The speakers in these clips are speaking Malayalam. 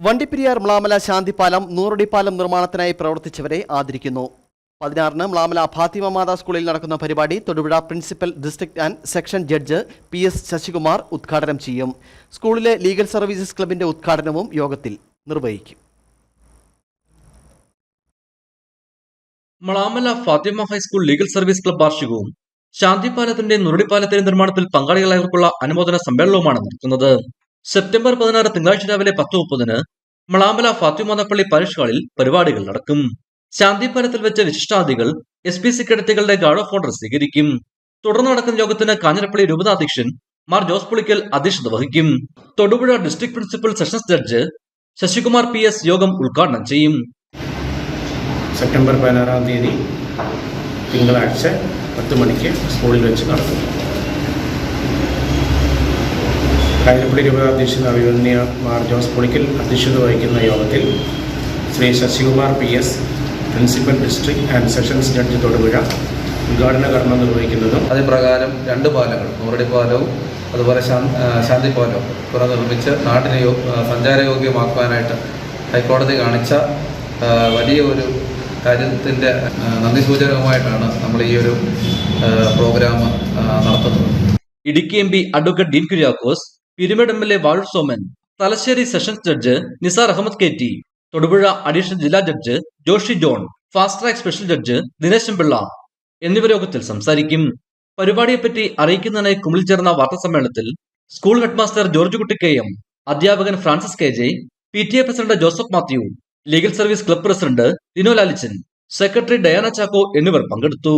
വണ്ടിപ്പെരിയാർ മ്ലാമല ശാന്തിപാലം നൂറടിപ്പാലം നിർമ്മാണത്തിനായി പ്രവർത്തിച്ചവരെ ആദരിക്കുന്നു. പതിനാറിന് മ്ലാമല ഫാത്തിമ മാതാ സ്കൂളിൽ നടക്കുന്ന പരിപാടി Thodupuzha principal district and session judge P S Sasikumar ഉദ്ഘാടനം ചെയ്യും. സ്കൂളിലെ ലീഗൽ സർവീസസ് ക്ലബിന്റെ ഉദ്ഘാടനവും യോഗത്തിൽ നിർവഹിക്കും. Mlamala Fathima high school legal service club വാർഷികവും ശാന്തിപാലത്തിന്റെ നുരടിപ്പാലത്തിന്റെ നിർമ്മാണത്തിൽ പങ്കാളികളായവർക്കുള്ള അനുമോദന സമ്മേളനവുമാണ് നടത്തുന്നത് സെപ്റ്റംബർ പതിനാറ് തിങ്കളാഴ്ച രാവിലെ പത്ത് മുപ്പതിന് മളാമല ഫാത്തിമാതപ്പള്ളി പരീഷ് ഹാളിൽ പരിപാടികൾ നടക്കും. ശാന്തിപാലത്തിൽ വെച്ച വിശിഷ്ടാതികൾ എസ് പി സി സെക്രട്ടറികളുടെ ഗാർഡ് ഓഫ് ഓണർ സ്വീകരിക്കും. തുടർന്ന് നടക്കുന്ന യോഗത്തിന് കാഞ്ഞിരപ്പള്ളി രൂപതാധ്യക്ഷൻ മാർ ജോസ് പുളിക്കൽ അധ്യക്ഷത വഹിക്കും. Thodupuzha district principal sessions judge Sasikumar P S യോഗം ഉദ്ഘാടനം ചെയ്യും. സെപ്റ്റംബർ പതിനാറാം തീയതി തിങ്കളാഴ്ച പത്ത് മണിക്ക് സ്കൂളിൽ വെച്ച് നടത്തും കാഞ്ഞിരപ്പള്ളി രൂപതാധ്യക്ഷൻ അഭിമന്യ മാർ ജോസ് പൊളിക്കൽ അധ്യക്ഷത വഹിക്കുന്ന യോഗത്തിൽ Shri Sasikumar P S principal district and sessions judge Thodupuzha ഉദ്ഘാടന കർമ്മം നിർവഹിക്കുന്നതും അതിപ്രകാരം രണ്ട് പാലങ്ങൾ നൂറടി പാലവും അതുപോലെ ശാന്തി പാലവും പുനർനിർമ്മിച്ച് ആ, സഞ്ചാരയോഗ്യമാക്കുവാനായിട്ട് ഹൈക്കോടതി കാണിച്ച വലിയ ഒരു കാര്യത്തിന്റെ നന്ദി സൂചകമായിട്ടാണ് നമ്മൾ ഈ ഒരു പ്രോഗ്രാം നടത്തുന്നത്. Idukki M P advocate Dean Kuriakose Peermade M L A Vazhoor Soman Thalassery sessions judge Nisar Ahammed K T Thodupuzha additional ജില്ലാ judge Joshy John fast track special judge Dineshan Pillai എന്നിവർ യോഗത്തിൽ സംസാരിക്കും. പരിപാടിയെപ്പറ്റി അറിയിക്കുന്നതിനായി കുമിളിൽ ചേർന്ന വാർത്താസമ്മേളനത്തിൽ school headmaster George Kutty K M അധ്യാപകൻ Francis K J P T A president Joseph Mathew legal service club president Dino Lalichan secretary Diana Chacko എന്നിവർ പങ്കെടുത്തു.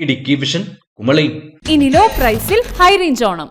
ഇടുക്കി വിഷൻ കുമളി. ഇനി ലോ പ്രൈസിൽ ഹൈ റേഞ്ച് ഓണം.